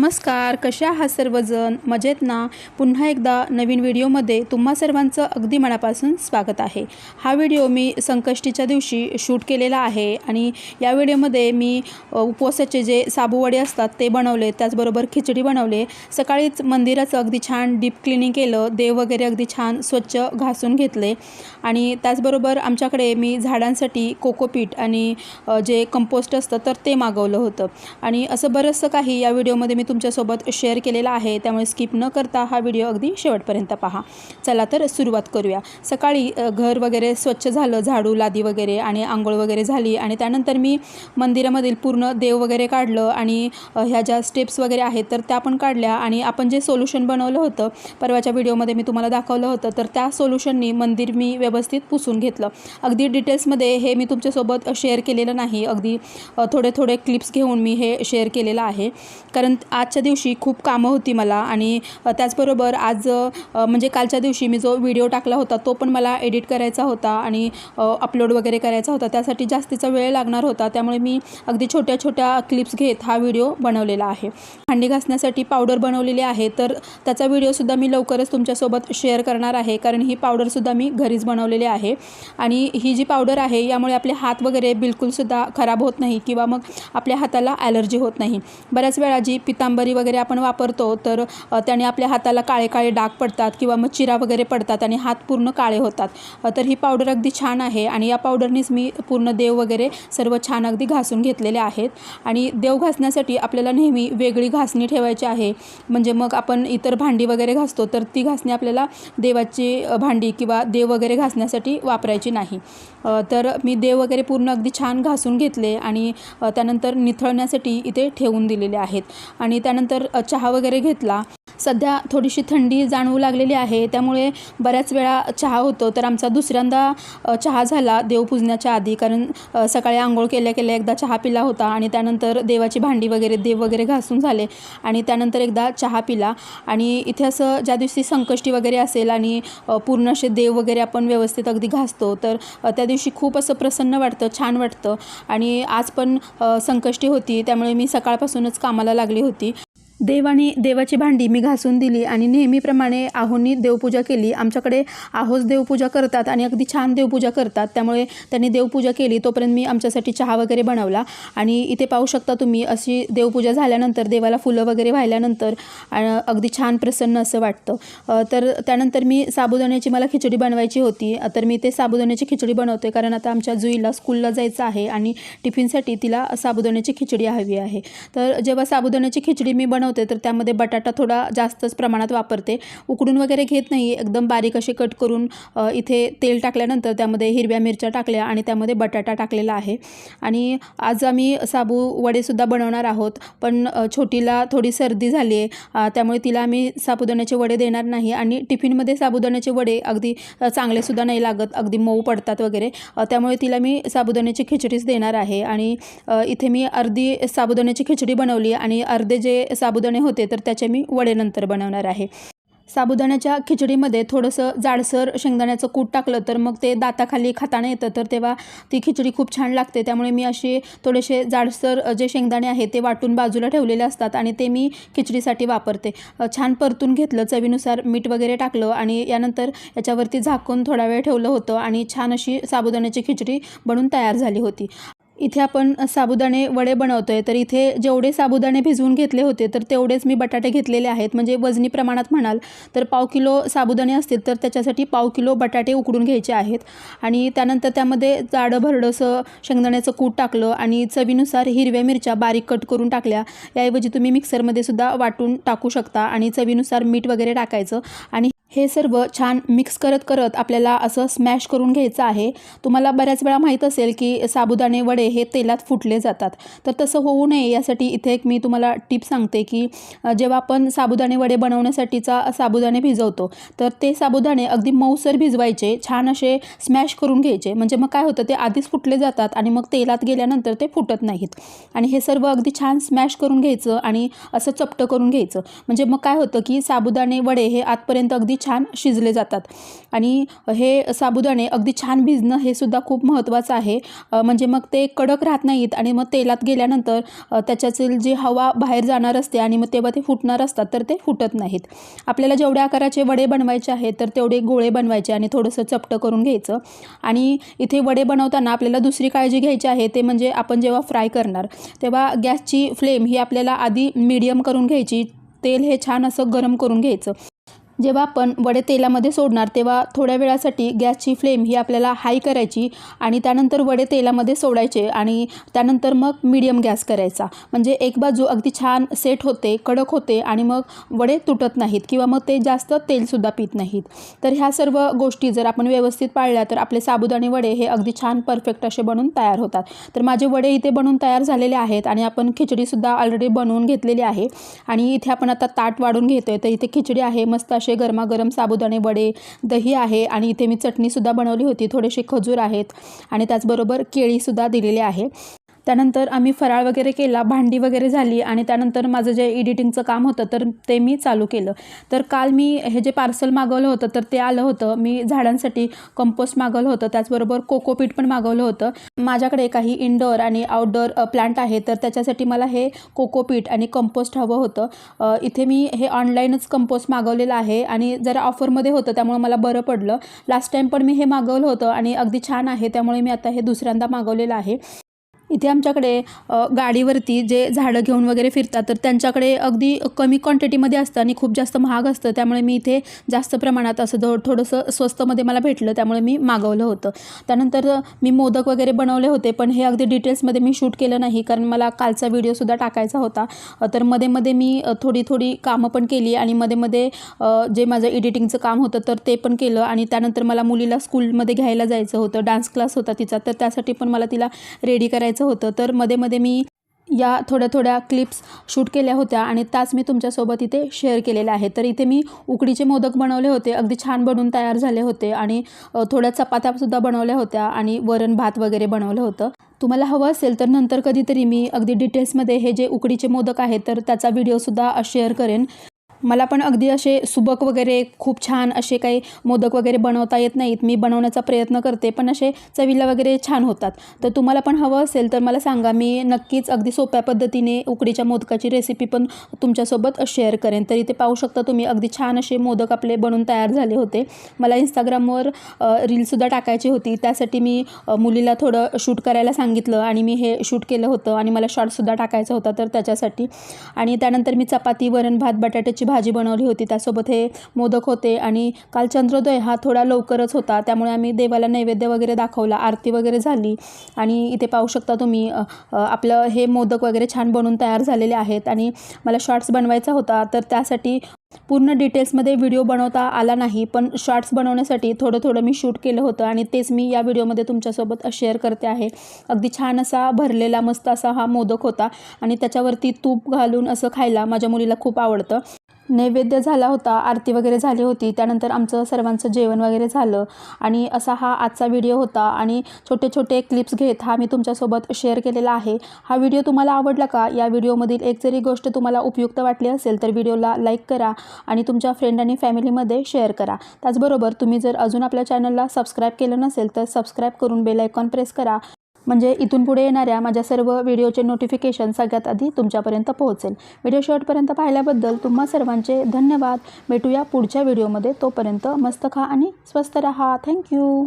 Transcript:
नमस्कार कशा आहात सर्वजण? मजेत ना पुन्हा एकदा नवीन व्हिडिओमध्ये तुम्हा सर्वांचं अगदी मनापासून स्वागत आहे. हा व्हिडिओ मी संकष्टीच्या दिवशी शूट केलेला आहे आणि या व्हिडिओमध्ये मी उपवासाचे जे साबूवडे असतात ते बनवले त्याचबरोबर खिचडी बनवले. सकाळीच मंदिराचं अगदी छान डीप क्लिनिंग केलं देव वगैरे अगदी छान स्वच्छ घासून घेतले. आणि त्याचबरोबर आमच्याकडे मी झाडांसाठी कोकोपीट आणि जे कंपोस्ट असतं तर ते मागवलं होतं. आणि असं बरंचसं काही या व्हिडिओमध्ये मी तुमच्यासोबत शेअर केलेला आहे. त्यामुळे स्किप न करता हा व्हिडिओ अगदी शेवटपर्यंत पहा. चला तर सुरुवात करूया. सकाळी घर वगैरे स्वच्छ झालं झाडू लादी वगैरे आणि आंघोळ वगैरे झाली आणि त्यानंतर मी मंदिरामधील पूर्ण देव वगैरे काढलं आणि ह्या ज्या स्टेप्स वगैरे आहेत तर त्या पण काढल्या आणि आपण जे सोल्युशन बनवलं होतं परवाच्या व्हिडिओमध्ये मी तुम्हाला दाखवलं होतं तर त्या सोल्युशननी मंदिर मी व्यवस्थित पुसून घेतलं. अगदी डिटेल्समध्ये हे मी तुमच्यासोबत शेअर केलेलं नाही. अगदी थोडे थोडे क्लिप्स घेऊन मी हे शेअर केलेलं आहे. कारण आजच्या दिवशी खूप कामं होती मला आणि त्याचबरोबर आज म्हणजे कालच्या दिवशी मी जो व्हिडिओ टाकला होता तो पण मला एडिट करायचा होता आणि अपलोड वगैरे करायचा होता. त्यासाठी जास्तीचा वेळ लागणार होता. त्यामुळे मी अगदी छोट्या छोट्या क्लिप्स घेत हा व्हिडिओ बनवलेला आहे. भांडी घासण्यासाठी पावडर बनवलेली आहे. तर त्याचा व्हिडिओसुद्धा मी लवकरच तुमच्यासोबत शेअर करणार आहे. कारण ही पावडरसुद्धा मी घरीच बनवलेली आहे. आणि ही जी पावडर आहे यामुळे आपले हात वगैरे बिलकुलसुद्धा खराब होत नाही किंवा मग आपल्या हाताला ॲलर्जी होत नाही. बऱ्याच वेळा जी पिता पितांबरी वगैरे आपण वापरतो तर त्याने आपल्या हाताला काळे काळे डाग पडतात किंवा मग चिरा वगैरे पडतात आणि हात पूर्ण काळे होतात. तर ही पावडर अगदी छान आहे आणि या पावडरनीच मी पूर्ण देव वगैरे सर्व छान अगदी घासून घेतलेले आहेत. आणि देव घासण्यासाठी आपल्याला नेहमी वेगळी घासणी ठेवायची आहे. म्हणजे मग आपण इतर भांडी वगैरे घासतो तर ती घासणी आपल्याला देवाची भांडी किंवा देव वगैरे घासण्यासाठी वापरायची नाही. तर मी देव वगैरे पूर्ण अगदी छान घासून घेतले आणि त्यानंतर निथळण्यासाठी इथे ठेवून दिलेले आहेत. आणि त्यानंतर चहा वगैरे घेतला. सध्या थोडीशी थंडी जाणवू लागलेली आहे. त्यामुळे बऱ्याच वेळा चहा होतो. तर आमचा दुसऱ्यांदा चहा झाला देवपूजण्याच्या आधी. कारण सकाळी आंघोळ केल्या केल्या एकदा चहा पिला होता आणि त्यानंतर देवाची भांडी वगैरे देव वगैरे घासून झाले आणि त्यानंतर एकदा चहा पिला. आणि इथे असं ज्या दिवशी संकष्टी वगैरे असेल आणि पूर्ण असे देव वगैरे आपण व्यवस्थित अगदी घासतो तर त्या दिवशी खूप असं प्रसन्न वाटतं छान वाटतं. आणि आज पण संकष्टी होती. त्यामुळे मी सकाळपासूनच कामाला लागली होती. देवाने देवाची भांडी मी घासून दिली आणि नेहमीप्रमाणे आहोंनी देवपूजा केली. आमच्याकडे आहोस देवपूजा करतात आणि अगदी छान देवपूजा करतात. त्यामुळे त्यांनी देवपूजा केली. तोपर्यंत मी आमच्यासाठी चहा वगैरे बनवला. आणि इथे पाहू शकता तुम्ही अशी देवपूजा झाल्यानंतर देवाला फुलं वगैरे वाहिल्यानंतर अगदी छान प्रसन्न असं वाटतं. तर त्यानंतर मी साबुदाण्याची मला खिचडी बनवायची होती. तर मी ते साबुदाण्याची खिचडी बनवते कारण आता आमच्या जुईला स्कूलला जायचं आहे आणि टिफिनसाठी तिला साबुदाण्याची खिचडी हवी आहे. तर जेव्हा साबुदाण्याची खिचडी मी बनव बनवते तर त्यामध्ये बटाटा थोडा जास्तच प्रमाणात वापरते. उकडून वगैरे घेत नाही एकदम बारीक असे कट करून इथे तेल टाकल्यानंतर त्यामध्ये हिरव्या मिरच्या टाकल्या आणि त्यामध्ये बटाटा टाकलेला आहे. आणि आज आम्ही साबू वडेसुद्धा बनवणार आहोत पण छोटीला थोडी सर्दी झाली आहे त्यामुळे तिला आम्ही साबुदाण्याचे वडे देणार नाही आणि टिफिनमध्ये साबुदाण्याचे वडे अगदी चांगलेसुद्धा नाही लागत अगदी मऊ पडतात वगैरे. त्यामुळे तिला मी साबुदाण्याची खिचडीच देणार आहे आणि इथे मी अर्धी साबुदाण्याची खिचडी बनवली आणि अर्धे जे साबुदाणे साबुदाणे होते तर त्याचे मी वडेनंतर बनवणार आहे. साबुदाण्याच्या खिचडीमध्ये थोडंसं जाडसर शेंगदाण्याचं कूट टाकलं तर मग ते दाताखाली खाताना येतं तर तेव्हा ती खिचडी खूप छान लागते. त्यामुळे मी असे थोडेसे जाडसर जे शेंगदाणे आहे ते वाटून बाजूला ठेवलेले असतात आणि ते मी खिचडीसाठी वापरते. छान परतून घेतलं चवीनुसार मीठ वगैरे टाकलं आणि यानंतर याच्यावरती झाकून थोडा वेळ ठेवलं होतं आणि छान अशी साबुदाण्याची खिचडी बनून तयार झाली होती. इथे आपण साबुदाणे वडे बनवतो आहे तर इथे जेवढे साबुदाणे भिजवून घेतले होते तर तेवढेच मी बटाटे घेतलेले आहेत. म्हणजे वजनी प्रमाणात म्हणाल तर पाव किलो साबुदाणे असतील तर त्याच्यासाठी पाव किलो बटाटे उकडून घ्यायचे आहेत. आणि त्यानंतर त्यामध्ये जाडं भरडंसं शेंगदाण्याचं कूट टाकलं आणि चवीनुसार हिरव्या मिरच्या बारीक कट करून टाकल्या. याऐवजी तुम्ही मिक्सरमध्ये सुद्धा वाटून टाकू शकता आणि चवीनुसार मीठ वगैरे टाकायचं आणि हे सर्व छान मिक्स करत करत आपल्याला असं स्मॅश करून घ्यायचं आहे. तुम्हाला बऱ्याच वेळा माहीत असेल की साबुदाणे वडे हे तेलात फुटले जातात. तर तसं होऊ नये यासाठी इथे एक मी तुम्हाला टिप सांगते की जेव्हा आपण साबुदाणे वडे बनवण्यासाठीचा साबुदाणे भिजवतो तर ते साबुदाणे अगदी मऊसर भिजवायचे छान असे स्मॅश करून घ्यायचे. म्हणजे मग काय होतं ते आधीच फुटले जातात आणि मग तेलात गेल्यानंतर ते फुटत नाहीत. आणि हे सर्व अगदी छान स्मॅश करून घ्यायचं आणि असं चपटं करून घ्यायचं. म्हणजे मग काय होतं की साबुदाणे वडे हे आतपर्यंत अगदी छान शिजले जातात. आणि हे साबुदाणे अगदी छान भिजणं हे सुद्धा खूप महत्त्वाचं आहे. म्हणजे मग ते कडक राहत नाहीत आणि मग तेलात गेल्यानंतर त्याच्यातील जी हवा बाहेर जाणार असते आणि मग तेव्हा ते फुटणार असतात तर ते फुटत नाहीत. आपल्याला जेवढ्या आकाराचे वडे बनवायचे आहेत तर तेवढे गोळे बनवायचे आणि थोडंसं चपटं करून घ्यायचं. आणि इथे वडे बनवताना आपल्याला दुसरी काळजी घ्यायची आहे ते म्हणजे आपण जेव्हा फ्राय करणार तेव्हा गॅसची फ्लेम ही आपल्याला आधी मीडियम करून घ्यायची. तेल हे छान असं गरम करून घ्यायचं. जेव्हा आपण वडे तेलामध्ये सोडणार तेव्हा थोड्या वेळासाठी गॅसची फ्लेम ही आपल्याला हाय करायची आणि त्यानंतर वडे तेलामध्ये सोडायचे आणि त्यानंतर मग मीडियम गॅस करायचा. म्हणजे एक बाजू अगदी छान सेट होते कडक होते आणि मग वडे तुटत नाहीत किंवा मग ते जास्त तेलसुद्धा पित नाहीत. तर ह्या सर्व गोष्टी जर आपण व्यवस्थित पाळल्या तर आपले साबुदाणे वडे हे अगदी छान परफेक्ट असे बनून तयार होतात. तर माझे वडे इथे बनून तयार झालेले आहेत आणि आपण खिचडीसुद्धा ऑलरेडी बनवून घेतलेली आहे. आणि इथे आपण आता ताट वाढून घेतोय तर इथे खिचडी आहे मस्त असे गरमागरम साबुदाणे वडे दही आहे आणि इथे मी चटणीसुद्धा बनवली होती. थोडेसे खजूर आहेत आणि त्याचबरोबर केळीसुद्धा दिलेली आहे. त्यानंतर आम्ही फराळ वगैरे केला भांडी वगैरे झाली आणि त्यानंतर माझं जे एडिटिंगचं काम होतं तर ते मी चालू केलं. तर काल मी हे जे पार्सल मागवलं होतं तर ते आलं होतं. मी झाडांसाठी कंपोस्ट मागवलं होतं. त्याचबरोबर कोकोपीट पण मागवलं होतं. माझ्याकडे काही इनडोअर आणि आउटडोअर प्लांट आहे तर त्याच्यासाठी मला हे कोकोपीट आणि कंपोस्ट हवं होतं. इथे मी हे ऑनलाईनच कंपोस्ट मागवलेलं आहे आणि जरा ऑफरमध्ये होतं त्यामुळे मला बरं पडलं. लास्ट टाईम पण मी हे मागवलं होतं आणि अगदी छान आहे त्यामुळे मी आता हे दुसऱ्यांदा मागवलेलं आहे. इथे आमच्याकडे गाडीवरती जे झाडं घेऊन वगैरे फिरतात तर त्यांच्याकडे अगदी कमी क्वांटिटीमध्ये असतं आणि खूप जास्त महाग असतं. त्यामुळे मी इथे जास्त प्रमाणात असं थो थोडंसं स्वस्तमध्ये मला भेटलं त्यामुळे मी मागवलं होतं. त्यानंतर मी मोदक वगैरे बनवले होते पण हे अगदी डिटेल्समध्ये मी शूट केलं नाही कारण मला कालचा व्हिडिओसुद्धा टाकायचा होता. तर मध्ये मध्ये मी थोडी थोडी कामं पण केली आणि मध्ये मध्ये जे माझं एडिटिंगचं काम होतं तर ते पण केलं आणि त्यानंतर मला मुलीला स्कूलमध्ये घ्यायला जायचं होतं. डान्स क्लास होता तिचा तर त्यासाठी पण मला तिला रेडी करायचं होतं. तर मध्ये मध्ये मी या थोड्या थोड्या क्लिप्स शूट केल्या होत्या आणि त्याच मी तुमच्यासोबत इथे शेअर केलेल्या आहेत. तर इथे मी उकडीचे मोदक बनवले होते. अगदी छान बनवून तयार झाले होते आणि थोड्या चपात्यासुद्धा बनवल्या होत्या आणि वरण भात वगैरे बनवलं होतं. तुम्हाला हवं असेल तर नंतर कधीतरी मी अगदी डिटेल्समध्ये हे जे उकडीचे मोदक आहेत तर त्याचा व्हिडिओसुद्धा शेअर करेन. मला पण अगदी असे सुबक वगैरे खूप छान असे काही मोदक वगैरे बनवता येत नाहीत. मी बनवण्याचा प्रयत्न करते पण असे चवीला वगैरे छान होतात. तर तुम्हाला पण हवं असेल तर मला सांगा. मी नक्कीच अगदी सोप्या पद्धतीने उकडीच्या मोदकाची रेसिपी पण तुमच्यासोबत शेअर करेन. तर इथे पाहू शकता तुम्ही अगदी छान असे मोदक आपले बनून तयार झाले होते. मला इंस्टाग्रामवर रीलसुद्धा टाकायची होती. त्यासाठी मी मुलीला थोडं शूट करायला सांगितलं आणि मी हे शूट केलं होतं आणि मला शॉर्टसुद्धा टाकायचा होता तर त्याच्यासाठी. आणि त्यानंतर मी चपाती वरण भात बटाट्याची भाजी बनवली होती त्यासोबत हे मोदक होते आणि काल चंद्रोदय हा थोडा लवकरच होता. त्यामुळे आम्ही देवाला नैवेद्य वगैरे दाखवला आरती वगैरे झाली आणि इथे पाहू शकता तुम्ही आपलं हे मोदक वगैरे छान बनवून तयार झालेले आहेत आणि मला शॉर्ट्स बनवायचा होता तर त्यासाठी पूर्ण डिटेल्समध्ये व्हिडिओ बनवता आला नाही पण शॉर्ट्स बनवण्यासाठी थोडं थोडं मी शूट केलं होतं आणि तेच मी या व्हिडिओमध्ये तुमच्यासोबत शेअर करते आहे. अगदी छान असा भरलेला मस्त असा हा मोदक होता आणि त्याच्यावरती तूप घालून असं खायला माझ्या मुलीला खूप आवडतं. नैवेद्य झाला होता आरती वगैरे झाली होती त्यानंतर आमचं सर्वांचं जेवण वगैरे झालं. आणि असा हा आजचा व्हिडिओ होता आणि छोटे छोटे क्लिप्स घेत हा मी तुमच्यासोबत शेअर केलेला आहे. हा व्हिडिओ तुम्हाला आवडला का? या व्हिडिओमधील एक जरी गोष्ट तुम्हाला उपयुक्त वाटली असेल तर व्हिडिओला लाईक करा आणि तुमच्या फ्रेंड आणि फॅमिलीमध्ये शेअर करा. त्याचबरोबर तुम्ही जर अजून आपल्या चॅनलला सबस्क्राईब केलं नसेल तर सबस्क्राईब करून बेलायकॉन प्रेस करा. म्हणजे इथून पुढे येणाऱ्या माझ्या सर्व व्हिडिओचे नोटिफिकेशन सगळ्यात आधी तुमच्यापर्यंत पोहोचेल. व्हिडिओ शेवटपर्यंत पाहिल्याबद्दल तुम्हा सर्वांचे धन्यवाद. भेटूया पुढच्या व्हिडिओमध्ये तोपर्यंत मस्त खा आणि स्वस्त रहा. थँक्यू